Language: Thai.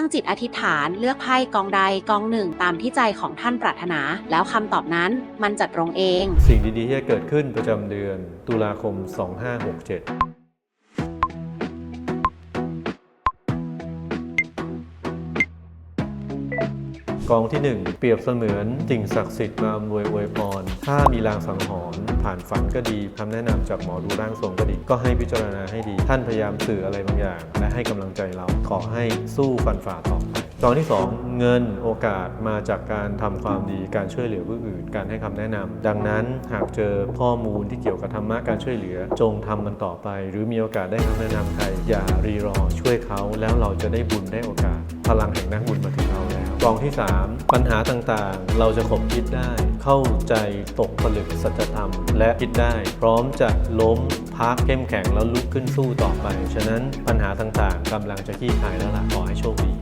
ตั้งจิตอธิษฐานเลือกไพ่กองใดกองหนึ่งตามที่ใจของท่านปรารถนา แล้วคำตอบนั้นมันจะตรงเอง สิ่งดีๆที่จะเกิดขึ้นประจำเดือนตุลาคม 2567 กองที่ 1 เปรียบเสมือนสิ่งศักดิ์สิทธิ์มาอำนวยอวยพร ถ้ามีลางสังหรณ์ผ่านฝันก็ดีคำแนะนำจากหมอดูร่างทรงก็ดี ก็ให้พิจารณาให้ดี ท่านพยายามสื่ออะไรบางอย่าง และให้กำลังใจเราขอให้สู้ฟันฝ่าต่อไปกองที่ 2 เงินโอกาสมาจากการทำความดีการช่วยเหลือผู้อื่น การให้คำแนะนำดังนั้นหากเจอข้อมูลที่เกี่ยวกับธรรมะการช่วยเหลือ จงทำมันต่อไป หรือมีโอกาสได้คำแนะนำใครอย่ารีรอช่วยเขาแล้วเราจะได้บุญได้โอกาส พลังแห่งนักบุญมาถึงเรา องที่ 3 ปัญหาต่างๆ เราจะขบคิดได้ เข้าใจตกผลึกสัจธรรม และคิดได้ พร้อมจะล้มพักเข้มแข็งแล้วลุกขึ้นสู้ต่อไป ฉะนั้นปัญหาต่างๆกำลังจะคลี่คายแล้วล่ะขอให้โชคดี